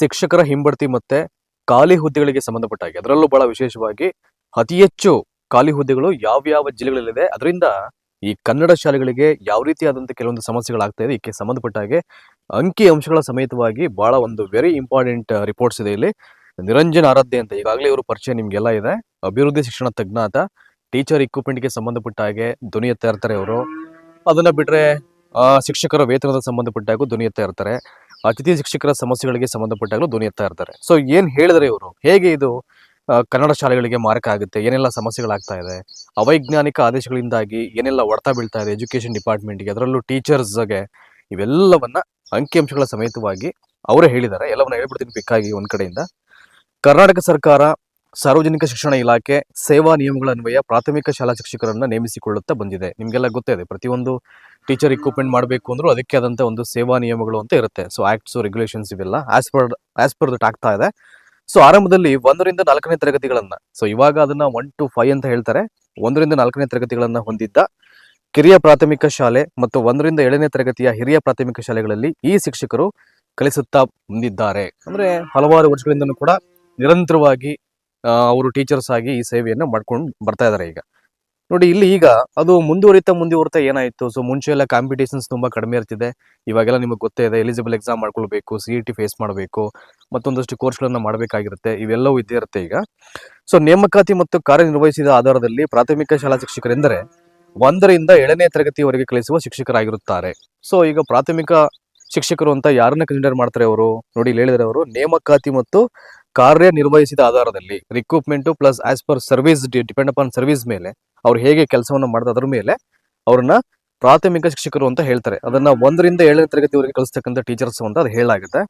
ಶಿಕ್ಷಕರ ಹಿಂಬಡ್ತಿ ಮತ್ತೆ ಖಾಲಿ ಹುದ್ದೆಗಳಿಗೆ ಸಂಬಂಧಪಟ್ಟ ಹಾಗೆ ಅದರಲ್ಲೂ ಬಹಳ ವಿಶೇಷವಾಗಿ ಅತಿ ಹೆಚ್ಚು ಖಾಲಿ ಹುದ್ದೆಗಳು ಯಾವ್ಯಾವ ಜಿಲ್ಲೆಗಳಲ್ಲಿದೆ, ಅದರಿಂದ ಈ ಕನ್ನಡ ಶಾಲೆಗಳಿಗೆ ಯಾವ ರೀತಿಯಾದಂಥ ಕೆಲವೊಂದು ಸಮಸ್ಯೆಗಳಾಗ್ತಾ ಇದೆ, ಇದಕ್ಕೆ ಸಂಬಂಧಪಟ್ಟ ಹಾಗೆ ಅಂಕಿ ಅಂಶಗಳ ಸಮೇತವಾಗಿ ಬಹಳ ಒಂದು ವೆರಿ ಇಂಪಾರ್ಟೆಂಟ್ ರಿಪೋರ್ಟ್ಸ್ ಇದೆ ಇಲ್ಲಿ. ನಿರಂಜನ್ ಆರಾಧ್ಯ ಅಂತ ಈಗಾಗಲೇ ಇವರು ಪರಿಚಯ ನಿಮ್ಗೆಲ್ಲ ಇದೆ. ಅಭಿವೃದ್ಧಿ ಶಿಕ್ಷಣ ತಜ್ಞ ಆತ ಟೀಚರ್ಗೆ ಸಂಬಂಧಪಟ್ಟ ಹಾಗೆ ಧ್ವನಿ ಎತ್ತಾ ಇರ್ತಾರೆ ಅವರು ಅದನ್ನ ಬಿಟ್ರೆ ಶಿಕ್ಷಕರ ವೇತನದ ಸಂಬಂಧಪಟ್ಟಾಗೂ ಧ್ವನಿ ಎತ್ತಾ ಇರ್ತಾರೆ. ಅತಿಥಿ ಶಿಕ್ಷಕರ ಸಮಸ್ಯೆಗಳಿಗೆ ಸಂಬಂಧಪಟ್ಟಾಗಲೂ ಧ್ವನಿ ಎತ್ತಾ ಇರ್ತಾರೆ. ಸೊ ಏನ್ ಹೇಳಿದ್ರೆ ಇವರು? ಹೇಗೆ ಇದು ಕನ್ನಡ ಶಾಲೆಗಳಿಗೆ ಮಾರಕ ಆಗುತ್ತೆ? ಏನೆಲ್ಲ ಸಮಸ್ಯೆಗಳಾಗ್ತಾ ಇದೆ? ಅವೈಜ್ಞಾನಿಕ ಆದೇಶಗಳಿಂದಾಗಿ ಏನೆಲ್ಲ ಹೊಡ್ತಾ ಬೀಳ್ತಾ ಇದೆ ಎಜುಕೇಶನ್ ಡಿಪಾರ್ಟ್ಮೆಂಟ್ಗೆ? ಅದರಲ್ಲೂ ಟೀಚರ್ಸ್ಗೆ ಇವೆಲ್ಲವನ್ನ ಅಂಕಿಅಂಶಗಳ ಸಮೇತವಾಗಿ ಅವರೇ ಹೇಳಿದ್ದಾರೆ. ಎಲ್ಲವನ್ನ ಹೇಳ್ಬಿಡ್ತೀನಿ ಪಿಕ್ಕಾಗಿ ಒಂದ್ ಕಡೆಯಿಂದ. ಕರ್ನಾಟಕ ಸರ್ಕಾರ ಸಾರ್ವಜನಿಕ ಶಿಕ್ಷಣ ಇಲಾಖೆ ಸೇವಾ ನಿಯಮಗಳ ಅನ್ವಯ ಪ್ರಾಥಮಿಕ ಶಾಲಾ ಶಿಕ್ಷಕರನ್ನ ನೇಮಿಸಿಕೊಳ್ಳುತ್ತಾ ಬಂದಿದೆ. ನಿಮಗೆಲ್ಲ ಗೊತ್ತೇ ಇದೆ, ಪ್ರತಿಯೊಂದು ಟೀಚರ್ ಇಕ್ವಿಪ್ಮೆಂಟ್ ಮಾಡಬೇಕು ಅಂದ್ರೂ ಅದಕ್ಕೆ ಆದಂತ ಒಂದು ಸೇವಾ ನಿಯಮಗಳು ಅಂತ ಇರುತ್ತೆ. ಸೊ ಆಕ್ಟ್ಸ್ ರೆಗ್ಯುಲೇಷನ್ಸ್ ಇವೆಲ್ಲ as per as per that ಆಗ್ತಾ ಇದೆ. ಸೊ ಆರಂಭದಲ್ಲಿ ಒಂದರಿಂದ ನಾಲ್ಕನೇ ತರಗತಿಗಳನ್ನ ಸೊ ಇವಾಗ ಅದನ್ನ ಒನ್ ಟು ಫೈವ್ ಅಂತ ಹೇಳ್ತಾರೆ. ಒಂದರಿಂದ ನಾಲ್ಕನೇ ತರಗತಿಗಳನ್ನ ಹೊಂದಿದ್ದ ಕಿರಿಯ ಪ್ರಾಥಮಿಕ ಶಾಲೆ ಮತ್ತು ಒಂದರಿಂದ ಏಳನೇ ತರಗತಿಯ ಹಿರಿಯ ಪ್ರಾಥಮಿಕ ಶಾಲೆಗಳಲ್ಲಿ ಈ ಶಿಕ್ಷಕರು ಕಲಿಸುತ್ತಾ ಬಂದಿದ್ದಾರೆ. ಅಂದ್ರೆ ಹಲವಾರು ವರ್ಷಗಳಿಂದನೂ ಕೂಡ ನಿರಂತರವಾಗಿ ಅವರು ಟೀಚರ್ಸ್ ಆಗಿ ಈ ಸೇವೆಯನ್ನು ಮಾಡ್ಕೊಂಡು ಬರ್ತಾ ಇದ್ದಾರೆ ಈಗ. ನೋಡಿ, ಇಲ್ಲಿ ಈಗ ಅದು ಮುಂದುವರಿತಾ ಮುಂದುವರಿತಾ ಏನಾಯ್ತು? ಸೊ ಮುಂಚೆ ಎಲ್ಲ ಕಾಂಪಿಟೇಷನ್ಸ್ ತುಂಬಾ ಕಡಿಮೆ ಇರ್ತಿದೆ. ಇವಾಗೆಲ್ಲ ನಿಮಗೆ ಗೊತ್ತೇ ಇದೆ ಎಲಿಜಿಬಲ್ ಎಕ್ಸಾಮ್ ಮಾಡ್ಕೊಳ್ಬೇಕು ಸಿ ಇ ಟಿ ಫೇಸ್ ಮಾಡಬೇಕು, ಮತ್ತೊಂದಷ್ಟು ಕೋರ್ಸ್ಗಳನ್ನ ಮಾಡಬೇಕಾಗಿರುತ್ತೆ. ಇವೆಲ್ಲವೂ ಇದ್ದೇ ಇರುತ್ತೆ ಈಗ. ಸೊ ನೇಮಕಾತಿ ಮತ್ತು ಕಾರ್ಯನಿರ್ವಹಿಸಿದ ಆಧಾರದಲ್ಲಿ ಪ್ರಾಥಮಿಕ ಶಾಲಾ ಶಿಕ್ಷಕರೆಂದರೆ ಒಂದರಿಂದ ಏಳನೇ ತರಗತಿವರೆಗೆ ಕಲಿಸುವ ಶಿಕ್ಷಕರಾಗಿರುತ್ತಾರೆ. ಸೊ ಈಗ ಪ್ರಾಥಮಿಕ ಶಿಕ್ಷಕರು ಅಂತ ಯಾರನ್ನ ಕನ್ಸಿಡರ್ ಮಾಡ್ತಾರೆ ಅವರು? ನೋಡಿ, ಇಲ್ಲಿ ಹೇಳಿದ್ರೆ ಅವರು, ನೇಮಕಾತಿ ಮತ್ತು ಕಾರ್ಯನಿರ್ವಹಿಸಿದ ಆಧಾರದಲ್ಲಿ recruitment plus as per service depend upon service ಮೇಲೆ ಅವ್ರು ಹೇಗೆ ಕೆಲಸವನ್ನು ಮಾಡಿದ ಅದ್ರ ಮೇಲೆ ಅವ್ರನ್ನ ಪ್ರಾಥಮಿಕ ಶಿಕ್ಷಕರು ಅಂತ ಹೇಳ್ತಾರೆ. ಅದನ್ನ ಒಂದರಿಂದ ಏಳನೇ ತರಗತಿವರೆಗೆ ಕಲಿಸ್ತಕ್ಕಂಥ ಟೀಚರ್ಸ್ ಅಂತ ಅದು ಹೇಳಾಗುತ್ತೆ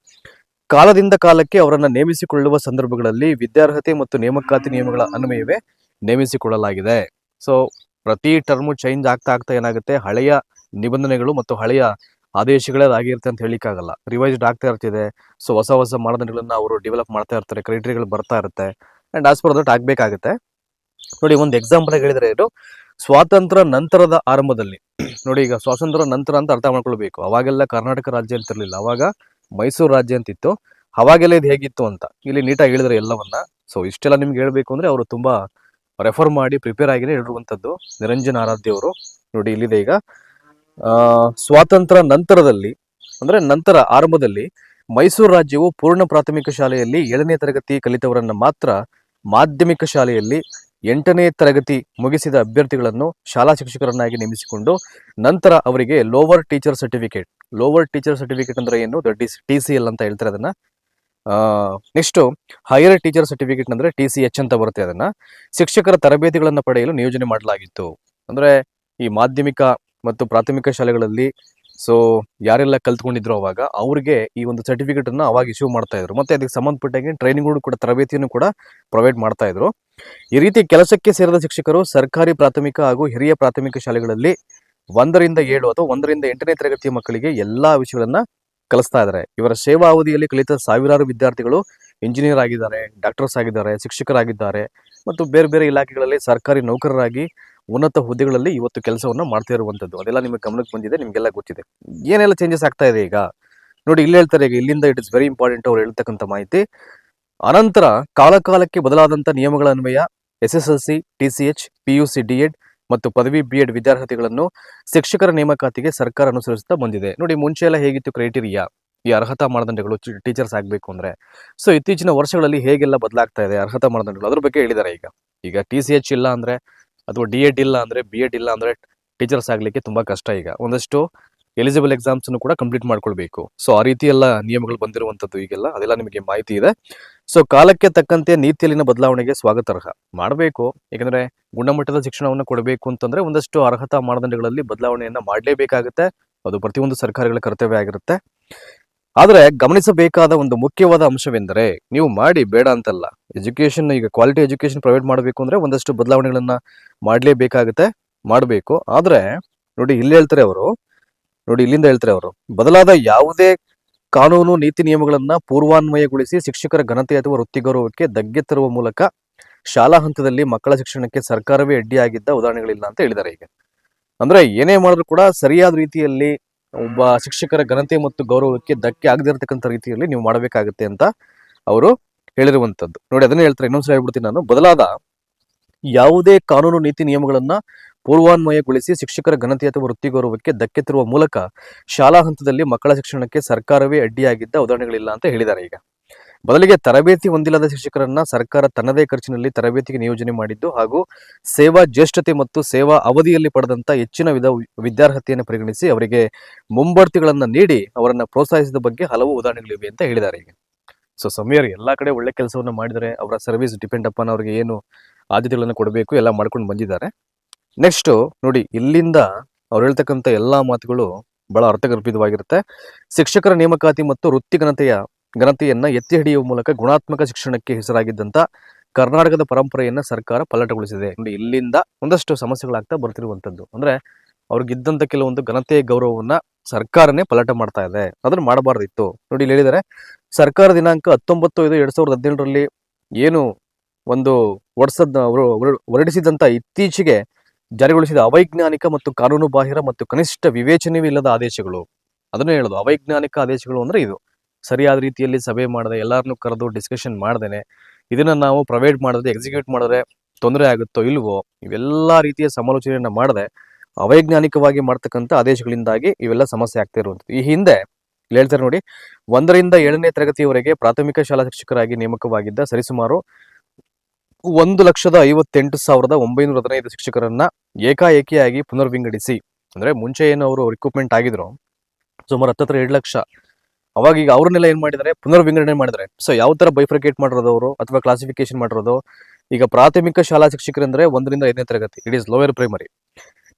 ಕಾಲದಿಂದ ಕಾಲಕ್ಕೆ ಅವರನ್ನ ನೇಮಿಸಿಕೊಳ್ಳುವ ಸಂದರ್ಭಗಳಲ್ಲಿ ವಿದ್ಯಾರ್ಹತೆ ಮತ್ತು ನೇಮಕಾತಿ ನಿಯಮಗಳ ಅನ್ವಯವೇ ನೇಮಿಸಿಕೊಳ್ಳಲಾಗಿದೆ. ಸೊ ಪ್ರತಿ ಟರ್ಮು ಚೇಂಜ್ ಆಗ್ತಾ ಆಗ್ತಾ ಏನಾಗುತ್ತೆ? ಹಳೆಯ ನಿಬಂಧನೆಗಳು ಮತ್ತು ಹಳೆಯ ಆದೇಶಗಳೇ ಆಗಿರುತ್ತೆ ಅಂತ ಹೇಳಿಕ್ಕಾಗಲ್ಲ ರಿವೈಸ್ಡ್ ಆಗ್ತಾ ಇರ್ತಿದೆ. ಸೊ ಹೊಸ ಹೊಸ ಮಾನದಂಡಗಳನ್ನ ಅವರು ಡೆವಲಪ್ ಮಾಡ್ತಾ ಇರ್ತಾರೆ. ಕ್ರೈಟೀರಿಯಾಗಳು ಬರ್ತಾ ಇರುತ್ತೆ. ಅಂಡ್ ಆಸ್ ಪರ್ ದಟ್ ಆಗ್ಬೇಕಾಗುತ್ತೆ. ನೋಡಿ, ಒಂದು ಎಕ್ಸಾಂಪಲ್ ಆಗಿ ಹೇಳಿದ್ರೆ ಇದು ಸ್ವಾತಂತ್ರ್ಯ ನಂತರದ ಆರಂಭದಲ್ಲಿ. ನೋಡಿ, ಈಗ ಸ್ವಾತಂತ್ರ್ಯ ನಂತರ ಅಂತ ಅರ್ಥ ಮಾಡ್ಕೊಳ್ಬೇಕು. ಅವಾಗೆಲ್ಲ ಕರ್ನಾಟಕ ರಾಜ್ಯ ಅಂತಿರ್ಲಿಲ್ಲ ಅವಾಗ ಮೈಸೂರು ರಾಜ್ಯ ಅಂತಿತ್ತು ಅವಾಗೆಲ್ಲ ಇದು ಹೇಗಿತ್ತು ಅಂತ ಇಲ್ಲಿ ನೀಟಾಗಿ ಹೇಳಿದ್ರೆ ಎಲ್ಲವನ್ನ. ಸೊ ಇಷ್ಟೆಲ್ಲ ನಿಮ್ಗೆ ಹೇಳ್ಬೇಕು ಅಂದ್ರೆ ಅವರು ತುಂಬಾ ರೆಫರ್ ಮಾಡಿ ಪ್ರಿಪೇರ್ ಆಗಿದೆ ಹೇಳುವಂಥದ್ದು ನಿರಂಜನ್ ಆರಾಧ್ಯ ಅವರು. ನೋಡಿ, ಇಲ್ಲಿದೆ ಈಗ. ಸ್ವಾತಂತ್ರ್ಯ ನಂತರದಲ್ಲಿ, ಅಂದ್ರೆ ನಂತರ ಆರಂಭದಲ್ಲಿ ಮೈಸೂರು ರಾಜ್ಯವು ಪೂರ್ಣ ಪ್ರಾಥಮಿಕ ಶಾಲೆಯಲ್ಲಿ ಏಳನೇ ತರಗತಿ ಕಲಿತವರನ್ನ ಮಾತ್ರ ಮಾಧ್ಯಮಿಕ ಶಾಲೆಯಲ್ಲಿ ಎಂಟನೇ ತರಗತಿ ಮುಗಿಸಿದ ಅಭ್ಯರ್ಥಿಗಳನ್ನು ಶಾಲಾ ಶಿಕ್ಷಕರನ್ನಾಗಿ ನೇಮಿಸಿಕೊಂಡು ನಂತರ ಅವರಿಗೆ lower teacher certificate lower teacher certificate ಅಂದ್ರೆ ಏನು? ಟಿ ಸಿ ಎಲ್ ಅಂತ ಹೇಳ್ತಾರೆ ಅದನ್ನ. ನೆಕ್ಸ್ಟ್ ಹೈಯರ್ ಟೀಚರ್ ಸರ್ಟಿಫಿಕೇಟ್ ಅಂದ್ರೆ ಟಿ ಸಿ ಎಚ್ ಅಂತ ಬರುತ್ತೆ ಅದನ್ನ. ಶಿಕ್ಷಕರ ತರಬೇತಿಗಳನ್ನು ಪಡೆಯಲು ನಿಯೋಜನೆ ಮಾಡಲಾಗಿತ್ತು. ಅಂದ್ರೆ ಈ ಮಾಧ್ಯಮಿಕ ಮತ್ತು ಪ್ರಾಥಮಿಕ ಶಾಲೆಗಳಲ್ಲಿ ಸೊ ಯಾರೆಲ್ಲ ಕಲ್ತ್ಕೊಂಡಿದ್ರು ಅವಾಗ ಅವ್ರಿಗೆ ಈ ಒಂದು ಸರ್ಟಿಫಿಕೇಟ್ ಅನ್ನ ಅವಾಗ ಇಶ್ಯೂ ಮಾಡ್ತಾ ಇದ್ರು. ಮತ್ತೆ ಅದಕ್ಕೆ ಸಂಬಂಧಪಟ್ಟಾಗೆ ಟ್ರೈನಿಂಗ್ಗಳು ಕೂಡ, ತರಬೇತಿಯನ್ನು ಕೂಡ ಪ್ರೊವೈಡ್ ಮಾಡ್ತಾ ಇದ್ರು. ಈ ರೀತಿ ಕೆಲಸಕ್ಕೆ ಸೇರಿದ ಶಿಕ್ಷಕರು ಸರ್ಕಾರಿ ಪ್ರಾಥಮಿಕ ಹಾಗೂ ಹಿರಿಯ ಪ್ರಾಥಮಿಕ ಶಾಲೆಗಳಲ್ಲಿ ಒಂದರಿಂದ ಏಳು ಅಥವಾ ಒಂದರಿಂದ ಎಂಟನೇ ತರಗತಿಯ ಮಕ್ಕಳಿಗೆ ಎಲ್ಲಾ ವಿಷಯಗಳನ್ನ ಕಲಿಸ್ತಾ ಇದ್ದಾರೆ ಇವರ ಸೇವಾ ಅವಧಿಯಲ್ಲಿ ಕಲಿತ ಸಾವಿರಾರು ವಿದ್ಯಾರ್ಥಿಗಳು ಇಂಜಿನಿಯರ್ ಆಗಿದ್ದಾರೆ ಡಾಕ್ಟರ್ಸ್ ಆಗಿದ್ದಾರೆ, ಶಿಕ್ಷಕರಾಗಿದ್ದಾರೆ. ಮತ್ತು ಬೇರೆ ಬೇರೆ ಇಲಾಖೆಗಳಲ್ಲಿ ಸರ್ಕಾರಿ ನೌಕರರಾಗಿ ಉನ್ನತ ಹುದ್ದೆಗಳಲ್ಲಿ ಇವತ್ತು ಕೆಲಸವನ್ನ ಮಾಡ್ತಾ ಇರುವಂಥದ್ದು ಅದೆಲ್ಲ ನಿಮಗೆ ಗಮನಕ್ಕೆ ಬಂದಿದೆ, ನಿಮಗೆಲ್ಲ ಗೊತ್ತಿದೆ. ಏನೆಲ್ಲ ಚೇಂಜಸ್ ಆಗ್ತಾ ಇದೆ ಈಗ? ನೋಡಿ, ಇಲ್ಲಿ ಹೇಳ್ತಾರೆ ಈಗ, ಇಲ್ಲಿಂದ ಇಟ್ ಇಸ್ ವೆರಿ ಇಂಪಾರ್ಟೆಂಟ್ ಅವ್ರು ಹೇಳ್ತಕ್ಕಂಥ ಮಾಹಿತಿ. ಅನಂತರ ಕಾಲಕಾಲಕ್ಕೆ ಬದಲಾದಂಥ ನಿಯಮಗಳ ಅನ್ವಯ S S L C T C H P ಮತ್ತು ಪದವಿ ಬಿ ಎಡ್ ವಿದ್ಯಾರ್ಹತೆಗಳನ್ನು ಶಿಕ್ಷಕರ ನೇಮಕಾತಿಗೆ ಸರ್ಕಾರ ಅನುಸರಿಸುತ್ತಾ ಬಂದಿದೆ. ನೋಡಿ, ಮುಂಚೆ ಎಲ್ಲ ಹೇಗಿತ್ತು ಕ್ರೈಟೀರಿಯಾ ಈ ಅರ್ಹತಾ ಮಾನದಂಡಗಳು ಟೀಚರ್ಸ್ ಆಗಬೇಕು ಅಂದ್ರೆ. ಸೊ ಇತ್ತೀಚಿನ ವರ್ಷಗಳಲ್ಲಿ ಹೇಗೆಲ್ಲ ಬದಲಾಗ್ತಾ ಇದೆ ಅರ್ಹತಾ ಮಾನದಂಡಗಳು? ಅದ್ರ ಬಗ್ಗೆ ಹೇಳಿದ್ದಾರೆ ಈಗ. ಈಗ ಟಿ ಸಿ ಎಚ್ ಇಲ್ಲ ಅಂದ್ರೆ ಅಥವಾ ಡಿ ಎಡ್ ಇಲ್ಲ ಅಂದ್ರೆ ಬಿ ಎಡ್ ಇಲ್ಲ ಅಂದ್ರೆ ಟೀಚರ್ಸ್ ಆಗಲಿಕ್ಕೆ ತುಂಬಾ ಕಷ್ಟ ಈಗ. ಒಂದಷ್ಟು ಎಲಿಜಿಬಲ್ ಎಕ್ಸಾಮ್ಸ್ ಅನ್ನು ಕೂಡ ಕಂಪ್ಲೀಟ್ ಮಾಡ್ಕೊಳ್ಬೇಕು. ಸೊ ಆ ರೀತಿ ಎಲ್ಲ ನಿಯಮಗಳು ಬಂದಿರುವಂತದ್ದು ಈಗೆಲ್ಲ. ಅದೆಲ್ಲ ನಿಮಗೆ ಮಾಹಿತಿ ಇದೆ. ಸೊ ಕಾಲಕ್ಕೆ ತಕ್ಕಂತೆ ನೀತಿಯಲ್ಲಿನ ಬದಲಾವಣೆಗೆ ಸ್ವಾಗತಾರ್ಹ. ಮಾಡಬೇಕು. ಏಕೆಂದರೆ ಗುಣಮಟ್ಟದ ಶಿಕ್ಷಣವನ್ನು ಕೊಡಬೇಕು ಅಂತಂದ್ರೆ ಒಂದಷ್ಟು ಅರ್ಹತಾ ಮಾನದಂಡಗಳಲ್ಲಿ ಬದಲಾವಣೆಯನ್ನು ಮಾಡಲೇಬೇಕಾಗುತ್ತೆ. ಅದು ಪ್ರತಿಯೊಂದು ಸರ್ಕಾರಗಳ ಕರ್ತವ್ಯ ಆಗಿರುತ್ತೆ. ಆದ್ರೆ ಗಮನಿಸಬೇಕಾದ ಒಂದು ಮುಖ್ಯವಾದ ಅಂಶವೆಂದರೆ ನೀವು ಮಾಡಿ ಬೇಡ ಅಂತಲ್ಲ. ಎಜುಕೇಶನ್ ಈಗ ಕ್ವಾಲಿಟಿ ಎಜುಕೇಶನ್ ಪ್ರೊವೈಡ್ ಮಾಡಬೇಕು ಅಂದ್ರೆ ಒಂದಷ್ಟು ಬದಲಾವಣೆಗಳನ್ನ ಮಾಡಲೇಬೇಕಾಗುತ್ತೆ, ಮಾಡಬೇಕು. ಆದ್ರೆ ನೋಡಿ ಇಲ್ಲಿ ಹೇಳ್ತಾರೆ ಅವರು, ನೋಡಿ ಇಲ್ಲಿಂದ ಹೇಳ್ತಾರೆ ಅವರು, ಬದಲಾದ ಯಾವುದೇ ಕಾನೂನು, ನೀತಿ ನಿಯಮಗಳನ್ನ ಪೂರ್ವಾನ್ವಯಗೊಳಿಸಿ ಶಿಕ್ಷಕರ ಘನತೆ ಅಥವಾ ವೃತ್ತಿ ಗೌರವಕ್ಕೆ ತರುವ ಮೂಲಕ ಶಾಲಾ ಹಂತದಲ್ಲಿ ಮಕ್ಕಳ ಶಿಕ್ಷಣಕ್ಕೆ ಸರ್ಕಾರವೇ ಅಡ್ಡಿಯಾಗಿದ್ದ ಉದಾಹರಣೆಗಳಿಲ್ಲ ಅಂತ ಹೇಳಿದ್ದಾರೆ ಈಗ. ಅಂದ್ರೆ ಏನೇ ಮಾಡಿದ್ರು ಕೂಡ ಸರಿಯಾದ ರೀತಿಯಲ್ಲಿ ಒಬ್ಬ ಶಿಕ್ಷಕರ ಘನತೆ ಮತ್ತು ಗೌರವಕ್ಕೆ ಧಕ್ಕೆ ಆಗದಿರತಕ್ಕಂಥ ರೀತಿಯಲ್ಲಿ ನೀವು ಮಾಡಬೇಕಾಗುತ್ತೆ ಅಂತ ಅವರು ಹೇಳಿರುವಂಥದ್ದು. ನೋಡಿ, ಅದನ್ನೇ ಹೇಳ್ತಾರೆ ಇನ್ನೊಂದ್ಸಲ ಹೇಳ್ಬಿಡ್ತೀನಿ ನಾನು. ಬದಲಾದ ಯಾವುದೇ ಕಾನೂನು, ನೀತಿ, ನಿಯಮಗಳನ್ನ ಪೂರ್ವಾನ್ವಯಗೊಳಿಸಿ ಶಿಕ್ಷಕರ ಘನತೆ ಅಥವಾ ವೃತ್ತಿ ಗೌರವಕ್ಕೆ ಧಕ್ಕೆ ತರುವ ಮೂಲಕ ಶಾಲಾ ಹಂತದಲ್ಲಿ ಮಕ್ಕಳ ಶಿಕ್ಷಣಕ್ಕೆ ಸರ್ಕಾರವೇ ಅಡ್ಡಿಯಾಗಿದ್ದ ಉದಾಹರಣೆಗಳಿಲ್ಲ ಅಂತ ಹೇಳಿದ್ದಾರೆ ಈಗ. ಬದಲಿಗೆ ತರಬೇತಿ ಹೊಂದಿಲ್ಲದ ಶಿಕ್ಷಕರನ್ನ ಸರ್ಕಾರ ತನ್ನದೇ ಖರ್ಚಿನಲ್ಲಿ ತರಬೇತಿಗೆ ನಿಯೋಜನೆ ಮಾಡಿದ್ದು ಹಾಗೂ ಸೇವಾ ಜ್ಯೇಷ್ಠತೆ ಮತ್ತು ಸೇವಾ ಅವಧಿಯಲ್ಲಿ ಪಡೆದಂತ ಹೆಚ್ಚಿನ ವಿಧ ವಿದ್ಯಾರ್ಹತೆಯನ್ನು ಪರಿಗಣಿಸಿ ಅವರಿಗೆ ಮುಂಬಡ್ತಿಗಳನ್ನ ನೀಡಿ ಅವರನ್ನ ಪ್ರೋತ್ಸಾಹಿಸಿದ ಬಗ್ಗೆ ಹಲವು ಉದಾಹರಣೆಗಳಿವೆ ಅಂತ ಹೇಳಿದ್ದಾರೆ ಈಗ ಸೊ ಸಮೀರ್, ಎಲ್ಲಾ ಕಡೆ ಒಳ್ಳೆ ಕೆಲಸವನ್ನ ಮಾಡಿದರೆ ಅವರ ಸರ್ವಿಸ್ ಡಿಪೆಂಡ್ ಅಪಾನ್ ಅವರಿಗೆ ಏನು ಆದ್ಯತೆಗಳನ್ನು ಕೊಡಬೇಕು ಎಲ್ಲ ಮಾಡ್ಕೊಂಡು ಬಂದಿದ್ದಾರೆ. ನೆಕ್ಸ್ಟ್ ನೋಡಿ, ಇಲ್ಲಿಂದ ಅವ್ರು ಹೇಳ್ತಕ್ಕಂಥ ಎಲ್ಲಾ ಮಾತುಗಳು ಬಹಳ ಅರ್ಥಗರ್ಭಿತವಾಗಿರುತ್ತೆ. ಶಿಕ್ಷಕರ ನೇಮಕಾತಿ ಮತ್ತು ವೃತ್ತಿ ಘನತೆಯ ಘನತೆಯನ್ನ ಎತ್ತಿ ಹಿಡಿಯುವ ಮೂಲಕ ಗುಣಾತ್ಮಕ ಶಿಕ್ಷಣಕ್ಕೆ ಹೆಸರಾಗಿದ್ದಂತ ಕರ್ನಾಟಕದ ಪರಂಪರೆಯನ್ನ ಸರ್ಕಾರ ಪಲ್ಲಟಗೊಳಿಸಿದೆ. ಇಲ್ಲಿಂದ ಒಂದಷ್ಟು ಸಮಸ್ಯೆಗಳಾಗ್ತಾ ಬರ್ತಿರುವಂಥದ್ದು. ಅಂದ್ರೆ, ಅವ್ರಿಗಿದ್ದಂತ ಕೆಲವೊಂದು ಘನತೆಯ ಗೌರವವನ್ನ ಸರ್ಕಾರನೇ ಪಲ್ಲಟ ಮಾಡ್ತಾ ಇದೆ. ಅದನ್ನ ಮಾಡಬಾರ್ದಿತ್ತು. ನೋಡಿ, ಇಲ್ಲಿ ಹೇಳಿದರೆ, ಸರ್ಕಾರ ದಿನಾಂಕ ಹತ್ತೊಂಬತ್ತು ಐದು ಎರಡು ಸಾವಿರದ ಹದಿನೇಳರಲ್ಲಿ ಏನು ಒಂದು ಹೊಡ್ಸದ್ ಅವರು ಹೊರಡಿಸಿದಂತ ಇತ್ತೀಚೆಗೆ ಜಾರಿಗೊಳಿಸಿದ ಅವೈಜ್ಞಾನಿಕ ಮತ್ತು ಕಾನೂನು ಬಾಹಿರ ಮತ್ತು ಕನಿಷ್ಠ ವಿವೇಚನೆಯೂ ಇಲ್ಲದ ಆದೇಶಗಳು. ಅದನ್ನೇ ಹೇಳೋದು ಅವೈಜ್ಞಾನಿಕ ಆದೇಶಗಳು ಅಂದ್ರೆ ಇದು. ಸರಿಯಾದ ರೀತಿಯಲ್ಲಿ ಸಭೆ ಮಾಡದೆ ಎಲ್ಲರನ್ನೂ ಕರೆದು ಡಿಸ್ಕಷನ್ ಮಾಡ್ದೇನೆ. ಇದನ್ನ ನಾವು ಪ್ರೊವೈಡ್ ಮಾಡಿದ್ರೆ ಎಕ್ಸಿಕ್ಯೂಟ್ ಮಾಡಿದ್ರೆ ತೊಂದರೆ ಆಗುತ್ತೋ ಇಲ್ವೋ, ಇವೆಲ್ಲ ರೀತಿಯ ಸಮಾಲೋಚನೆಯನ್ನು ಮಾಡದೆ. ಅವೈಜ್ಞಾನಿಕವಾಗಿ ಮಾಡ್ತಕ್ಕಂಥ ಆದೇಶಗಳಿಂದಾಗಿ ಇವೆಲ್ಲ ಸಮಸ್ಯೆ ಆಗ್ತಾ ಇರುವಂಥದ್ದು. ಈ ಹಿಂದೆ ಇಲ್ಲಿ ಹೇಳ್ತಾರೆ ನೋಡಿ, ಒಂದರಿಂದ ಏಳನೇ ತರಗತಿಯವರೆಗೆ ಪ್ರಾಥಮಿಕ ಶಾಲಾ ಶಿಕ್ಷಕರಾಗಿ ನೇಮಕವಾಗಿದ್ದ ಸರಿಸುಮಾರು ಒಂದು ಲಕ್ಷದ ಐವತ್ತೆಂಟು ಸಾವಿರದ ಒಂಬೈನೂರ ಹದಿನೈದು ಶಿಕ್ಷಕರನ್ನ ಏಕಾಏಕಿಯಾಗಿ ಪುನರ್ವಿಂಗಡಿಸಿ, ಅಂದ್ರೆ ಮುಂಚೆ ಏನು ಅವರು ರಿಕ್ರೂಟ್ಮೆಂಟ್ ಆಗಿದ್ರು, ಸುಮಾರು ಹತ್ತತ್ರ ಎರಡು ಲಕ್ಷ ಅವಾಗ ಈಗ ಅವ್ರನ್ನೆಲ್ಲ ಏನ್ ಮಾಡಿದ್ದಾರೆ ಪುನರ್ವಿಂಗಡಣೆ ಮಾಡಿದ್ದಾರೆ ಸೊ ಯಾವ ತರ ಬೈಫ್ರಿಕೇಟ್ ಮಾಡಿರೋದು ಅವರು ಅಥವಾ ಕ್ಲಾಸಿಫಿಕೇಶನ್ ಮಾಡಿರೋದು? ಈಗ ಪ್ರಾಥಮಿಕ ಶಾಲಾ ಶಿಕ್ಷಕರೆಂದ್ರೆ ಒಂದರಿಂದ ಐದನೇ ತರಗತಿ. It is lower primary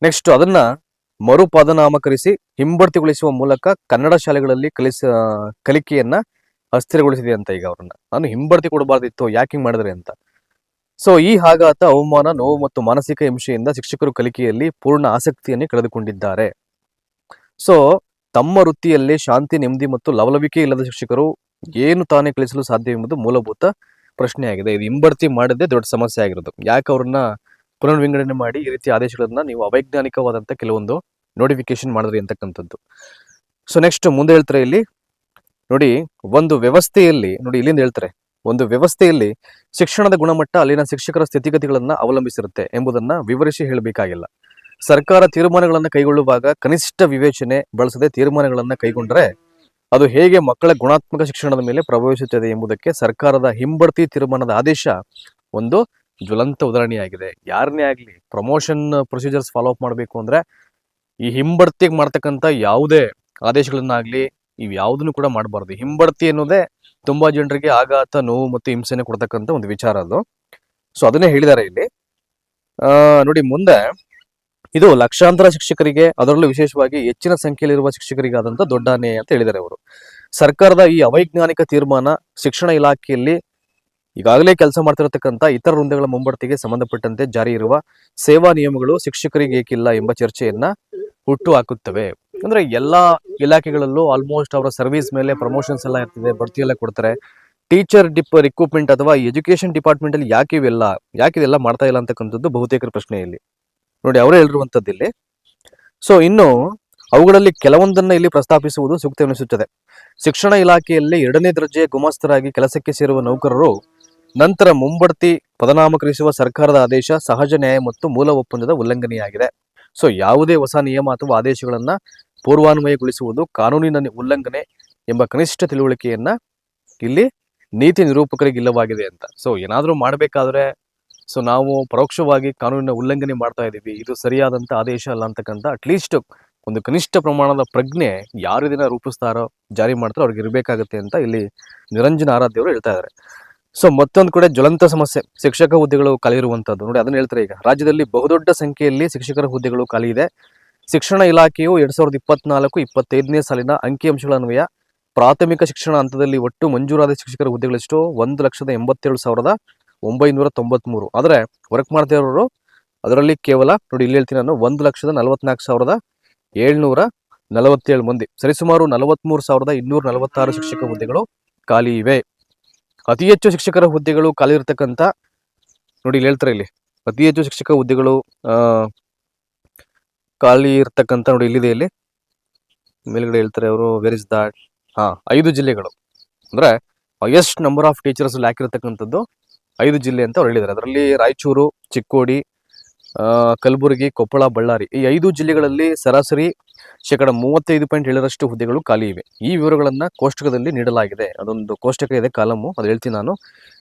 next ಅದನ್ನ ಮರುಪದನಾಮಕರಿಸಿ ಹಿಂಬಡ್ತಿಗೊಳಿಸುವ ಮೂಲಕ ಕನ್ನಡ ಶಾಲೆಗಳಲ್ಲಿ ಕಲಿಸ, ಕಲಿಕೆಯನ್ನ ಅಸ್ಥಿರಗೊಳಿಸಿದೆ ಅಂತ ಈಗ ಅವ್ರನ್ನ. ನಾನು ಹಿಂಬಡ್ತಿ ಕೊಡಬಾರ್ದಿತ್ತು, ಯಾಕೆ ಹಿಂಗ್ ಮಾಡಿದ್ರೆ ಅಂತ. ಸೊ ಈ ಆಘಾತ ಅವಮಾನ, ನೋವು ಮತ್ತು ಮಾನಸಿಕ ಹಿಂಸೆಯಿಂದ ಶಿಕ್ಷಕರು ಕಲಿಕೆಯಲ್ಲಿ ಪೂರ್ಣ ಆಸಕ್ತಿಯನ್ನೇ ಕಳೆದುಕೊಂಡಿದ್ದಾರೆ. ಸೊ ತಮ್ಮ ವೃತ್ತಿಯಲ್ಲಿ ಶಾಂತಿ, ನೆಮ್ಮದಿ ಮತ್ತು ಲವಲವಿಕೆ ಇಲ್ಲದ ಶಿಕ್ಷಕರು ಏನು ತಾನೇ ಕಲಿಸಲು ಸಾಧ್ಯ ಎಂಬುದು ಮೂಲಭೂತ ಪ್ರಶ್ನೆಯಾಗಿದೆ. ಇದು ಹಿಂಬಡ್ತಿ ಮಾಡಿದ್ದೇ ದೊಡ್ಡ ಸಮಸ್ಯೆ ಆಗಿರೋದು. ಯಾಕೆ ಅವ್ರನ್ನ ಪುನರ್ವಿಂಗಡಣೆ ಮಾಡಿ ಈ ರೀತಿ ಆದೇಶಗಳನ್ನ ನೀವು ಅವೈಜ್ಞಾನಿಕವಾದಂತ ಕೆಲವೊಂದು ನೋಟಿಫಿಕೇಶನ್ ಮಾಡಿದ್ರಿ ಅಂತಕ್ಕಂಥದ್ದು. ಸೊ ನೆಕ್ಸ್ಟ್ ಮುಂದೆ ಹೇಳ್ತಾರೆ ಇಲ್ಲಿ, ನೋಡಿ, ಒಂದು ವ್ಯವಸ್ಥೆಯಲ್ಲಿ, ನೋಡಿ, ಇಲ್ಲಿಂದ ಹೇಳ್ತಾರೆ, ಒಂದು ವ್ಯವಸ್ಥೆಯಲ್ಲಿ ಶಿಕ್ಷಣದ ಗುಣಮಟ್ಟ ಅಲ್ಲಿನ ಶಿಕ್ಷಕರ ಸ್ಥಿತಿಗತಿಗಳನ್ನ ಅವಲಂಬಿಸಿರುತ್ತೆ ಎಂಬುದನ್ನ ವಿವರಿಸಿ ಹೇಳಬೇಕಾಗಿಲ್ಲ. ಸರ್ಕಾರ ತೀರ್ಮಾನಗಳನ್ನು ಕೈಗೊಳ್ಳುವಾಗ ಕನಿಷ್ಠ ವಿವೇಚನೆ ಬಳಸದೆ ತೀರ್ಮಾನಗಳನ್ನು ಕೈಗೊಂಡರೆ ಅದು ಹೇಗೆ ಮಕ್ಕಳ ಗುಣಾತ್ಮಕ ಶಿಕ್ಷಣದ ಮೇಲೆ ಪ್ರಭಾವಿಸುತ್ತದೆ ಎಂಬುದಕ್ಕೆ ಸರ್ಕಾರದ ಹಿಂಬಡ್ತಿ ತೀರ್ಮಾನದ ಆದೇಶ ಒಂದು ಜ್ವಲಂತ ಉದಾಹರಣೆಯಾಗಿದೆ. ಯಾರನ್ನೇ ಆಗಲಿ ಪ್ರಮೋಷನ್ ಪ್ರೊಸೀಜರ್ಸ್ ಫಾಲೋ ಅಪ್ ಮಾಡಬೇಕು ಅಂದ್ರೆ ಈ ಹಿಂಬಡ್ತಿಗೆ ಮಾಡ್ತಕ್ಕಂಥ ಯಾವುದೇ ಆದೇಶಗಳನ್ನಾಗಲಿ ಇವು ಯಾವುದನ್ನು ಕೂಡ ಮಾಡಬಾರ್ದು. ಹಿಂಬಡ್ತಿ ಅನ್ನೋದೇ ತುಂಬಾ ಜನರಿಗೆ ಆಘಾತ, ನೋವು ಮತ್ತು ಹಿಂಸೆನೆ ಕೊಡ್ತಕ್ಕಂಥ ಒಂದು ವಿಚಾರ ಅದು. ಸೊ ಅದನ್ನೇ ಹೇಳಿದ್ದಾರೆ ಇಲ್ಲಿ. ನೋಡಿ ಮುಂದೆ ಇದು ಲಕ್ಷಾಂತರ ಶಿಕ್ಷಕರಿಗೆ, ಅದರಲ್ಲೂ ವಿಶೇಷವಾಗಿ ಹೆಚ್ಚಿನ ಸಂಖ್ಯೆಯಲ್ಲಿರುವ ಶಿಕ್ಷಕರಿಗಾದಂತ ದೊಡ್ಡ ಅನ್ಯಾಯ ಅಂತ ಹೇಳಿದ್ದಾರೆ ಅವರು. ಸರ್ಕಾರದ ಈ ಅವೈಜ್ಞಾನಿಕ ತೀರ್ಮಾನ ಶಿಕ್ಷಣ ಇಲಾಖೆಯಲ್ಲಿ ಈಗಾಗಲೇ ಕೆಲಸ ಮಾಡ್ತಿರತಕ್ಕಂಥ ಇತರ ವೃಂದಗಳ ಮುಂಬಡ್ತಿಗೆ ಸಂಬಂಧಪಟ್ಟಂತೆ ಜಾರಿ ಇರುವ ಸೇವಾ ನಿಯಮಗಳು ಶಿಕ್ಷಕರಿಗೆ ಏಕಿಲ್ಲ ಎಂಬ ಚರ್ಚೆಯನ್ನ ಹುಟ್ಟು ಹಾಕುತ್ತವೆ. ಅಂದ್ರೆ ಎಲ್ಲಾ ಇಲಾಖೆಗಳಲ್ಲೂ ಆಲ್ಮೋಸ್ಟ್ ಅವರ ಸರ್ವಿಸ್ ಮೇಲೆ ಪ್ರಮೋಷನ್ಸ್ ಎಲ್ಲ ಇರ್ತದೆ ಬಡ್ತಿ ಎಲ್ಲ ಕೊಡ್ತಾರೆ. ಟೀಚರ್ ಡಿಪ್ ರಿಕ್ರೂಟ್ಮೆಂಟ್ ಅಥವಾ ಎಜುಕೇಶನ್ ಡಿಪಾರ್ಟ್ಮೆಂಟ್ ಅಲ್ಲಿ ಯಾಕೆ ಇವೆಲ್ಲ, ಯಾಕೆ ಇದೆಲ್ಲ ಮಾಡ್ತಾ ಇಲ್ಲ ಅಂತಕ್ಕಂಥದ್ದು ಬಹುತೇಕ ಪ್ರಶ್ನೆ ಇಲ್ಲಿ ನೋಡಿ, ಅವರೇ ಹೇಳಿರುವಂಥದ್ದು ಇಲ್ಲಿ. ಸೊ ಇನ್ನು ಅವುಗಳಲ್ಲಿ ಕೆಲವೊಂದನ್ನ ಇಲ್ಲಿ ಪ್ರಸ್ತಾಪಿಸುವುದು ಸೂಕ್ತ ಎನಿಸುತ್ತದೆ. ಶಿಕ್ಷಣ ಇಲಾಖೆಯಲ್ಲಿ ಎರಡನೇ ದರ್ಜೆಯ ಗುಮಾಸ್ತರಾಗಿ ಕೆಲಸಕ್ಕೆ ಸೇರುವ ನೌಕರರು ನಂತರ ಮುಂಬಡ್ತಿ ಪದನಾಮಕರಿಸುವ ಸರ್ಕಾರದ ಆದೇಶ, ಸಹಜ ನ್ಯಾಯ ಮತ್ತು ಮೂಲ ಒಪ್ಪಂದದ ಉಲ್ಲಂಘನೆಯಾಗಿದೆ. ಸೊ ಯಾವುದೇ ಹೊಸ ನಿಯಮ ಅಥವಾ ಆದೇಶಗಳನ್ನು ಪೂರ್ವಾನ್ವಯಗೊಳಿಸುವುದು ಕಾನೂನಿನ ಉಲ್ಲಂಘನೆ ಎಂಬ ಕನಿಷ್ಠ ತಿಳುವಳಿಕೆಯನ್ನ ಇಲ್ಲಿ ನೀತಿ ನಿರೂಪಕರಿಗೆ ಇಲ್ಲವಾಗಿದೆ ಅಂತ. ಸೊ ಏನಾದರೂ ಮಾಡಬೇಕಾದ್ರೆ ಸೊ ನಾವು ಪರೋಕ್ಷವಾಗಿ ಕಾನೂನಿನ ಉಲ್ಲಂಘನೆ ಮಾಡ್ತಾ ಇದ್ದೀವಿ. ಇದು ಸರಿಯಾದಂಥ ಆದೇಶ ಅಲ್ಲ ಅಂತಕ್ಕಂಥ ಅಟ್ಲೀಸ್ಟ್ ಒಂದು ಕನಿಷ್ಠ ಪ್ರಮಾಣದ ಪ್ರಜ್ಞೆ ಯಾರು ಇದನ್ನ ರೂಪಿಸ್ತಾರೋ, ಜಾರಿ ಮಾಡ್ತಾರೋ ಅವ್ರಿಗೆ ಇರಬೇಕಾಗುತ್ತೆ ಅಂತ ಇಲ್ಲಿ ನಿರಂಜನ ಆರಾಧ್ಯ ಅವರು ಹೇಳ್ತಾ ಇದ್ದಾರೆ ಸೊ ಮತ್ತೊಂದು ಕಡೆ ಜ್ವಲಂತ ಸಮಸ್ಯೆ. ಶಿಕ್ಷಕ ಹುದ್ದೆಗಳು ಖಾಲಿ ಇರುವಂಥದ್ದು ನೋಡಿ ಅದನ್ನ ಹೇಳ್ತಾರೆ ಈಗ. ರಾಜ್ಯದಲ್ಲಿ ಬಹುದೊಡ್ಡ ಸಂಖ್ಯೆಯಲ್ಲಿ ಶಿಕ್ಷಕರ ಹುದ್ದೆಗಳು ಖಾಲಿ ಇದೆ ಶಿಕ್ಷಣ ಇಲಾಖೆಯು ಎರಡ್ ಸಾವಿರದ ಇಪ್ಪತ್ನಾಲ್ಕು, ಇಪ್ಪತ್ತೈದನೇ ಸಾಲಿನ ಅಂಕಿಅಂಶಗಳ ಅನ್ವಯ ಪ್ರಾಥಮಿಕ ಶಿಕ್ಷಣ ಹಂತದಲ್ಲಿ ಒಟ್ಟು ಮಂಜೂರಾದ ಶಿಕ್ಷಕರ ಹುದ್ದೆಗಳಷ್ಟು? ಒಂದು ಲಕ್ಷದ ಎಂಬತ್ತೇಳು ಸಾವಿರದ ಒಂಬೈನೂರ ತೊಂಬತ್ಮೂರು ಆದರೆ ವರ್ಕ್ ಮಾಡ್ತಾ ಇರೋರು ಅದರಲ್ಲಿ ಕೇವಲ ನೋಡಿ ಇಲ್ಲಿ ಹೇಳ್ತೀನಿ ನಾನು ಒಂದು ಲಕ್ಷದ ನಲವತ್ನಾಲ್ಕು ಸಾವಿರದ ಏಳ್ನೂರ ನಲವತ್ತೇಳು ಮಂದಿ. ಸರಿಸುಮಾರು ನಲವತ್ಮೂರು ಸಾವಿರದ ಇನ್ನೂರ ನಲವತ್ತಾರು ಶಿಕ್ಷಕ ಹುದ್ದೆಗಳು ಖಾಲಿ ಇವೆ. ಅತಿ ಹೆಚ್ಚು ಶಿಕ್ಷಕರ ಹುದ್ದೆಗಳು ಖಾಲಿ ಇರತಕ್ಕಂಥ ನೋಡಿ ಇಲ್ಲಿ ಹೇಳ್ತಾರೆ ಇಲ್ಲಿ. ಅತಿ ಹೆಚ್ಚು ಶಿಕ್ಷಕ ಹುದ್ದೆಗಳು ಖಾಲಿ ಇರ್ತಕ್ಕಂಥ ನೋಡಿ ಇಲ್ಲಿದೆ ಇಲ್ಲಿ. ಮೇಲ್ಗಡೆ ಹೇಳ್ತಾರೆ ಅವರು ವೆರ್ ಇಸ್ ದಾಟ್ ಹಾ, ಐದು ಜಿಲ್ಲೆಗಳು. ಅಂದ್ರೆ ಹೈಯೆಸ್ಟ್ ನಂಬರ್ ಆಫ್ ಟೀಚರ್ಸ್ ಹಾಕಿರ್ತಕ್ಕಂಥದ್ದು ಐದು ಜಿಲ್ಲೆ ಅಂತ ಅವ್ರು ಹೇಳಿದ್ದಾರೆ. ಅದರಲ್ಲಿ ರಾಯಚೂರು, ಚಿಕ್ಕೋಡಿ ಕಲಬುರಗಿ, ಕೊಪ್ಪಳ, ಬಳ್ಳಾರಿ ಈ ಐದು ಜಿಲ್ಲೆಗಳಲ್ಲಿ ಸರಾಸರಿ ಶೇಕಡ ಮೂವತ್ತೈದು ಪಾಯಿಂಟ್ ಏಳರಷ್ಟು ಹುದ್ದೆಗಳು ಖಾಲಿ ಇವೆ. ಈ ವಿವರಗಳನ್ನು ಕೋಷ್ಟಕದಲ್ಲಿ ನೀಡಲಾಗಿದೆ. ಅದೊಂದು ಕೋಷ್ಟಕ ಇದೆ, ಕಾಲಮು. ಅದು ಹೇಳ್ತೀನಿ ನಾನು.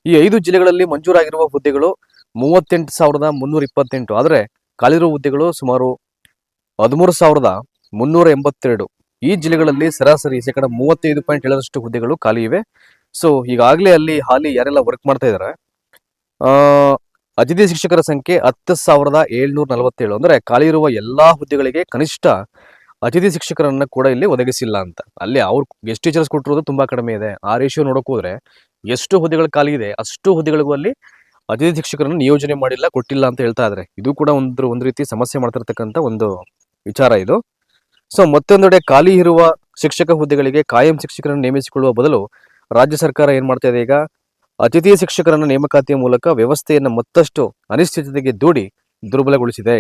ಈ ಐದು ಜಿಲ್ಲೆಗಳಲ್ಲಿ ಮಂಜೂರಾಗಿರುವ ಹುದ್ದೆಗಳು ಮೂವತ್ತೆಂಟು ಸಾವಿರದ ಮುನ್ನೂರ ಇಪ್ಪತ್ತೆಂಟು. ಆದರೆ ಖಾಲಿರುವ ಹುದ್ದೆಗಳು ಸುಮಾರು ಹದಿಮೂರು ಸಾವಿರದ ಮುನ್ನೂರ ಎಂಬತ್ತೆರಡು. ಈ ಜಿಲ್ಲೆಗಳಲ್ಲಿ ಸರಾಸರಿ ಶೇಕಡ ಮೂವತ್ತೈದು ಪಾಯಿಂಟ್ ಏಳರಷ್ಟು ಹುದ್ದೆಗಳು ಖಾಲಿ ಇವೆ. ಸೊ ಈಗಾಗಲೇ ಅಲ್ಲಿ ಹಾಲಿ ಯಾರೆಲ್ಲ ವರ್ಕ್ ಮಾಡ್ತಾ ಇದ್ದಾರೆ ಅತಿಥಿ ಶಿಕ್ಷಕರ ಸಂಖ್ಯೆ ಹತ್ತು ಸಾವಿರದ ಏಳ್ನೂರ ನಲವತ್ತೇಳು ಅಂದ್ರೆ ಖಾಲಿ ಇರುವ ಎಲ್ಲಾ ಹುದ್ದೆಗಳಿಗೆ ಕನಿಷ್ಠ ಅತಿಥಿ ಶಿಕ್ಷಕರನ್ನ ಕೂಡ ಇಲ್ಲಿ ಒದಗಿಸಿಲ್ಲ ಅಂತ. ಅಲ್ಲಿ ಅವ್ರು ಗೆಸ್ಟ್ ಟೀಚರ್ಸ್ ಕೊಟ್ಟಿರೋದು ತುಂಬಾ ಕಡಿಮೆ ಇದೆ. ಆ ರೇಷಿಯೋ ನೋಡಕ್ ಹೋದ್ರೆ ಎಷ್ಟು ಹುದ್ದೆಗಳು ಖಾಲಿ ಇದೆ, ಅಷ್ಟು ಹುದ್ದೆಗಳಿಗೂ ಅಲ್ಲಿ ಅತಿಥಿ ಶಿಕ್ಷಕರನ್ನು ನಿಯೋಜನೆ ಮಾಡಿಲ್ಲ, ಕೊಟ್ಟಿಲ್ಲ ಅಂತ ಹೇಳ್ತಾ ಇದ್ದಾರೆ ಇದು ಕೂಡ ಒಂದು ಒಂದು ರೀತಿ ಸಮಸ್ಯೆ ಮಾಡ್ತಿರ್ತಕ್ಕಂಥ ಒಂದು ವಿಚಾರ ಇದು. ಸೊ ಮತ್ತೊಂದೆಡೆ ಖಾಲಿ ಇರುವ ಶಿಕ್ಷಕ ಹುದ್ದೆಗಳಿಗೆ ಕಾಯಂ ಶಿಕ್ಷಕರನ್ನು ನೇಮಿಸಿಕೊಳ್ಳುವ ಬದಲು ರಾಜ್ಯ ಸರ್ಕಾರ ಏನ್ ಮಾಡ್ತಾ ಇದೆ ಈಗ? ಅತಿಥಿ ಶಿಕ್ಷಕರನ್ನ ನೇಮಕಾತಿಯ ಮೂಲಕ ವ್ಯವಸ್ಥೆಯನ್ನು ಮತ್ತಷ್ಟು ಅನಿಶ್ಚಿತತೆಗೆ ದೂಡಿ ದುರ್ಬಲಗೊಳಿಸಿದೆ.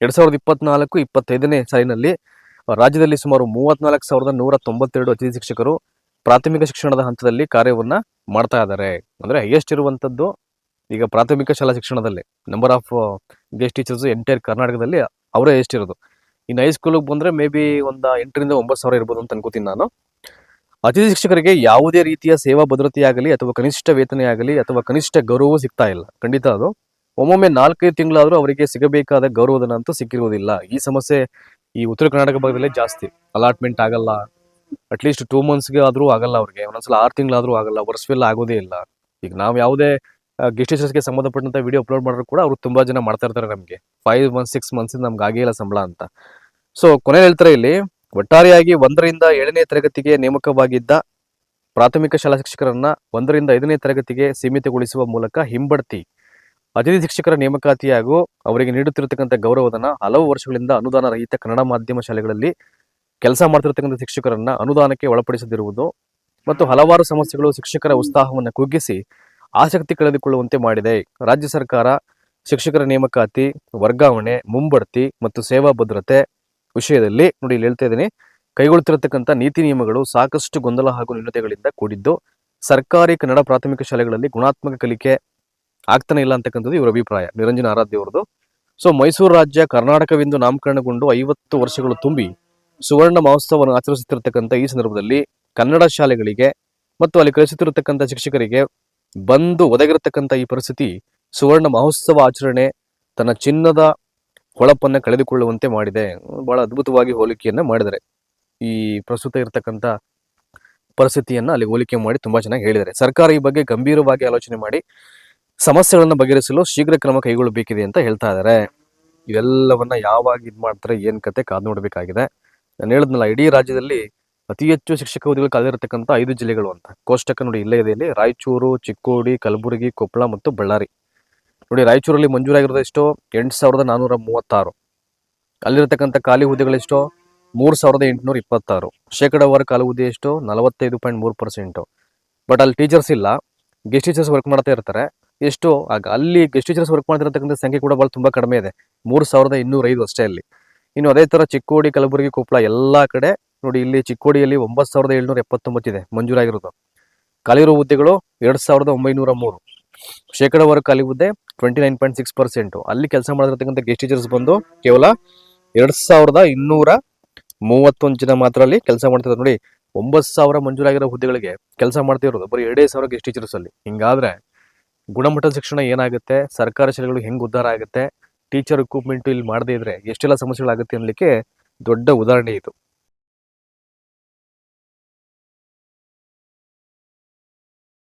ಎರಡ್ ಸಾವಿರದ ಇಪ್ಪತ್ನಾಲ್ಕು ಇಪ್ಪತ್ತೈದನೇ ಸಾಲಿನಲ್ಲಿ ರಾಜ್ಯದಲ್ಲಿ ಸುಮಾರು ಮೂವತ್ನಾಲ್ಕು ಸಾವಿರದ ನೂರ ತೊಂಬತ್ತೆರಡು ಅತಿಥಿ ಶಿಕ್ಷಕರು ಪ್ರಾಥಮಿಕ ಶಿಕ್ಷಣದ ಹಂತದಲ್ಲಿ ಕಾರ್ಯವನ್ನ ಮಾಡ್ತಾ ಇದ್ದಾರೆ. ಅಂದ್ರೆ ಹೈಯೆಸ್ಟ್ ಇರುವಂತದ್ದು ಈಗ ಪ್ರಾಥಮಿಕ ಶಾಲಾ ಶಿಕ್ಷಣದಲ್ಲಿ number of guest teachers entire ಕರ್ನಾಟಕದಲ್ಲಿ ಅವರೇ ಎಷ್ಟಿರೋದು ಇನ್ನು ಹೈಸ್ಕೂಲಿಗೆ ಬಂದ್ರೆ ಮೇ ಬಿ ಒಂದು ಎಂಟರಿಂದ ಒಂಬತ್ತು ಸಾವಿರ ಇರ್ಬೋದು ಅಂತ ಅನ್ಕೋತೀನಿ ನಾನು. ಅತಿಥಿ ಶಿಕ್ಷಕರಿಗೆ ಯಾವುದೇ ರೀತಿಯ ಸೇವಾ ಭದ್ರತೆಯಾಗಲಿ ಅಥವಾ ಕನಿಷ್ಠ ವೇತನ ಆಗಲಿ ಅಥವಾ ಕನಿಷ್ಠ ಗೌರವವೂ ಸಿಗ್ತಾ ಇಲ್ಲ. ಖಂಡಿತ ಅದು. ಒಮ್ಮೊಮ್ಮೆ ನಾಲ್ಕೈದು ತಿಂಗಳಾದ್ರೂ ಅವರಿಗೆ ಸಿಗಬೇಕಾದ ಗೌರವಧನ ಅಂತೂ ಸಿಕ್ಕಿರುವುದಿಲ್ಲ. ಈ ಸಮಸ್ಯೆ ಈ ಉತ್ತರ ಕರ್ನಾಟಕ ಭಾಗದಲ್ಲೇ ಜಾಸ್ತಿ. ಅಲಾಟ್ಮೆಂಟ್ ಆಗಲ್ಲ. ಅಟ್ಲೀಸ್ಟ್ ಟೂ ಮಂತ್ಸ್ಗೆ ಆದ್ರೂ ಆಗಲ್ಲ ಅವ್ರಿಗೆ. ಒಂದೊಂದ್ಸಲ ಆರು ತಿಂಗಳಾದರೂ ಆಗಲ್ಲ. ವರ್ಷವೆಲ್ಲ ಆಗೋದೇ ಇಲ್ಲ. ಈಗ ನಾವು ಯಾವುದೇ ಗೆಸ್ಟ್ ಸಂಬಂಧಪಟ್ಟಂತ ವಿಡಿಯೋ ಅಪ್ಲೋಡ್ ಮಾಡಿದ್ರು ಕೂಡ ಅವ್ರು ತುಂಬಾ ಜನ ಮಾಡ್ತಾ ಇರ್ತಾರೆ ನಮಗೆ. ಫೈವ್ ಮಂತ್ಸ್ ಸಿಕ್ಸ್ ಮಂತ್ಸ್ ನಮ್ಗೆ ಆಗೇ ಇಲ್ಲ ಸಂಬಳ ಅಂತ. ಸೊ ಕೊನೆ ಹೇಳ್ತಾರೆ ಇಲ್ಲಿ ಒಟ್ಟಾರೆಯಾಗಿ ಒಂದರಿಂದ ಏಳನೇ ತರಗತಿಗೆ ನೇಮಕವಾಗಿದ್ದ ಪ್ರಾಥಮಿಕ ಶಾಲಾ ಶಿಕ್ಷಕರನ್ನ ಒಂದರಿಂದ ಐದನೇ ತರಗತಿಗೆ ಸೀಮಿತಗೊಳಿಸುವ ಮೂಲಕ ಹಿಂಬಡ್ತಿ ಅತಿಥಿ ಶಿಕ್ಷಕರ ನೇಮಕಾತಿ ಹಾಗೂ ಅವರಿಗೆ ನೀಡುತ್ತಿರತಕ್ಕಂಥ ಗೌರವಧನ ಹಲವು ವರ್ಷಗಳಿಂದ ಅನುದಾನ ರಹಿತ ಕನ್ನಡ ಮಾಧ್ಯಮ ಶಾಲೆಗಳಲ್ಲಿ ಕೆಲಸ ಮಾಡ್ತಿರತಕ್ಕಂಥ ಶಿಕ್ಷಕರನ್ನ ಅನುದಾನಕ್ಕೆ ಒಳಪಡಿಸದಿರುವುದು ಮತ್ತು ಹಲವಾರು ಸಮಸ್ಯೆಗಳು ಶಿಕ್ಷಕರ ಉತ್ಸಾಹವನ್ನು ಕುಗ್ಗಿಸಿ ಆಸಕ್ತಿ ಕಳೆದುಕೊಳ್ಳುವಂತೆ ಮಾಡಿದೆ. ರಾಜ್ಯ ಸರ್ಕಾರ ಶಿಕ್ಷಕರ ನೇಮಕಾತಿ, ವರ್ಗಾವಣೆ, ಮುಂಬಡ್ತಿ ಮತ್ತು ಸೇವಾ ಭದ್ರತೆ ವಿಷಯದಲ್ಲಿ ನೋಡಿ ಇಲ್ಲಿ ಹೇಳ್ತಾ ಇದ್ದೀನಿ. ಕೈಗೊಳ್ತಿರತಕ್ಕಂಥ ನೀತಿ ನಿಯಮಗಳು ಸಾಕಷ್ಟು ಗೊಂದಲ ಹಾಗೂ ನ್ಯೂನತೆಗಳಿಂದ ಕೂಡಿದ್ದು, ಸರ್ಕಾರಿ ಕನ್ನಡ ಪ್ರಾಥಮಿಕ ಶಾಲೆಗಳಲ್ಲಿ ಗುಣಾತ್ಮಕ ಕಲಿಕೆ ಆಗ್ತಾನೆ ಇಲ್ಲ ಅಂತಕ್ಕಂಥದ್ದು ಇವರ ಅಭಿಪ್ರಾಯ. ನಿರಂಜನ ಆರಾಧ್ಯ ಅವರದು ಸೊ, ಮೈಸೂರು ರಾಜ್ಯ ಕರ್ನಾಟಕವೆಂದು ನಾಮಕರಣಗೊಂಡು ಐವತ್ತು ವರ್ಷಗಳು ತುಂಬಿ ಸುವರ್ಣ ಮಹೋತ್ಸವವನ್ನು ಆಚರಿಸುತ್ತಿರತಕ್ಕಂಥ ಈ ಸಂದರ್ಭದಲ್ಲಿ ಕನ್ನಡ ಶಾಲೆಗಳಿಗೆ ಮತ್ತು ಅಲ್ಲಿ ಕಲಿಸುತ್ತಿರತಕ್ಕಂಥ ಶಿಕ್ಷಕರಿಗೆ ಬಂದು ಒದಗಿರತಕ್ಕಂಥ ಈ ಪರಿಸ್ಥಿತಿ ಸುವರ್ಣ ಮಹೋತ್ಸವ ಆಚರಣೆ ತನ್ನ ಚಿನ್ನದ ಹೊಳಪನ್ನ ಕಳೆದುಕೊಳ್ಳುವಂತೆ ಮಾಡಿದೆ. ಬಹಳ ಅದ್ಭುತವಾಗಿ ಹೋಲಿಕೆಯನ್ನ ಮಾಡಿದ್ದಾರೆ. ಈ ಪ್ರಸ್ತುತ ಇರತಕ್ಕಂಥ ಪರಿಸ್ಥಿತಿಯನ್ನು ಅಲ್ಲಿ ಹೋಲಿಕೆ ಮಾಡಿ ತುಂಬಾ ಚೆನ್ನಾಗಿ ಹೇಳಿದ್ದಾರೆ. ಸರ್ಕಾರ ಈ ಬಗ್ಗೆ ಗಂಭೀರವಾಗಿ ಆಲೋಚನೆ ಮಾಡಿ ಸಮಸ್ಯೆಗಳನ್ನು ಬಗೆಹರಿಸಲು ಶೀಘ್ರ ಕ್ರಮ ಕೈಗೊಳ್ಳಬೇಕಿದೆ ಅಂತ ಹೇಳ್ತಾ ಇದ್ದಾರೆ. ಇವೆಲ್ಲವನ್ನ ಯಾವಾಗ ಇದು ಮಾಡ್ತಾರೆ, ಏನ್ ಕತೆ ಕಾದು ನೋಡಬೇಕಾಗಿದೆ. ನಾನು ಹೇಳಿದ್ನಲ್ಲ, ಇಡೀ ರಾಜ್ಯದಲ್ಲಿ ಅತಿ ಹೆಚ್ಚು ಶಿಕ್ಷಕ ಹುದ್ದೆಗಳು ಕಾದಿರತಕ್ಕಂಥ ಐದು ಜಿಲ್ಲೆಗಳು ಅಂತ. ಕೋಷ್ಟಕ ನೋಡಿ ಇಲ್ಲೇ ಇದೆ ಇಲ್ಲಿ. ರಾಯಚೂರು, ಚಿಕ್ಕೋಡಿ, ಕಲಬುರಗಿ, ಕೊಪ್ಪಳ ಮತ್ತು ಬಳ್ಳಾರಿ. ನೋಡಿ, ರಾಯಚೂರಲ್ಲಿ ಮಂಜೂರಾಗಿರೋದು ಎಷ್ಟು? ಎಂಟು ಸಾವಿರದ ನಾನ್ನೂರ ಮೂವತ್ತಾರು. ಅಲ್ಲಿರತಕ್ಕಂಥ ಖಾಲಿ ಹುದ್ದೆಗಳೆಷ್ಟು ಮೂರು ಸಾವಿರದ ಎಂಟುನೂರ ಇಪ್ಪತ್ತಾರು. ಶೇಕಡಾವಾರು ಖಾಲಿ ಹುದ್ದೆ ಎಷ್ಟು? ನಲವತ್ತೈದು ಪಾಯಿಂಟ್ ಮೂರು ಪರ್ಸೆಂಟು. ಬಟ್ ಅಲ್ಲಿ ಟೀಚರ್ಸ್ ಇಲ್ಲ. ಗೆಸ್ಟ್ ಟೀಚರ್ಸ್ ವರ್ಕ್ ಮಾಡ್ತಾ ಇರ್ತಾರೆ. ಎಷ್ಟು? ಆಗ ಅಲ್ಲಿ ಗೆಸ್ಟ್ ಟೀಚರ್ಸ್ ವರ್ಕ್ ಮಾಡ್ತಿರತಕ್ಕಂಥ ಸಂಖ್ಯೆ ಕೂಡ ಭಾಳ ತುಂಬ ಕಡಿಮೆ ಇದೆ. ಮೂರು ಸಾವಿರದ ಇನ್ನೂರ ಐದು ಅಷ್ಟೇ ಅಲ್ಲಿ. ಇನ್ನು ಅದೇ ಥರ ಚಿಕ್ಕೋಡಿ, ಕಲಬುರಗಿ, ಕೊಪ್ಪಳ ಎಲ್ಲ ಕಡೆ ನೋಡಿ, ಇಲ್ಲಿ ಚಿಕ್ಕೋಡಿಯಲ್ಲಿ ಒಂಬತ್ತು ಸಾವಿರದ ಏಳ್ನೂರ ಎಪ್ಪತ್ತೊಂಬತ್ತಿದೆ ಮಂಜೂರಾಗಿರೋದು ಖಾಲಿರೋ ಹುದ್ದೆಗಳು ಎರಡು ಸಾವಿರದ ಒಂಬೈನೂರ ಮೂರು. ಶೇಕಡಾವಾರು ಖಾಲಿ ಹುದ್ದೆ twenty nine point six percent ಅಲ್ಲಿ ಕೆಲಸ ಮಾಡಿರ್ತಕ್ಕಂಥ ಗೆಸ್ಟ್ ಟೀಚರ್ಸ್ ಬಂದು ಕೇವಲ ಎರಡು ಸಾವಿರದ ಇನ್ನೂರ ಮೂವತ್ತೊಂದು ಜನ ಮಾತ್ರ ಅಲ್ಲಿ ಕೆಲಸ ಮಾಡ್ತಿರೋದು. ನೋಡಿ, ಒಂಬತ್ತು ಸಾವಿರ ಮಂಜೂರಾಗಿರೋ ಹುದ್ದೆಗಳಿಗೆ ಕೆಲಸ ಮಾಡ್ತಿರೋದು ಬರೀ ಎರಡೇ ಸಾವಿರ ಗೆಸ್ಟ್ ಟೀಚರ್ಸ್ ಅಲ್ಲಿ. ಹಿಂಗಾದ್ರೆ ಗುಣಮಟ್ಟದ ಶಿಕ್ಷಣ ಏನಾಗುತ್ತೆ? ಸರ್ಕಾರಿ ಶಾಲೆಗಳು ಹೆಂಗ್ ಉದ್ಧಾರ ಆಗುತ್ತೆ? ಟೀಚರ್ ರಿಕ್ರೂಟ್ಮೆಂಟ್ ಇಲ್ಲಿ ಮಾಡದೇ ಇದ್ರೆ ಎಷ್ಟೆಲ್ಲ ಸಮಸ್ಯೆಗಳಾಗುತ್ತೆ ಅನ್ನಲಿಕ್ಕೆ ದೊಡ್ಡ ಉದಾಹರಣೆ ಇದು.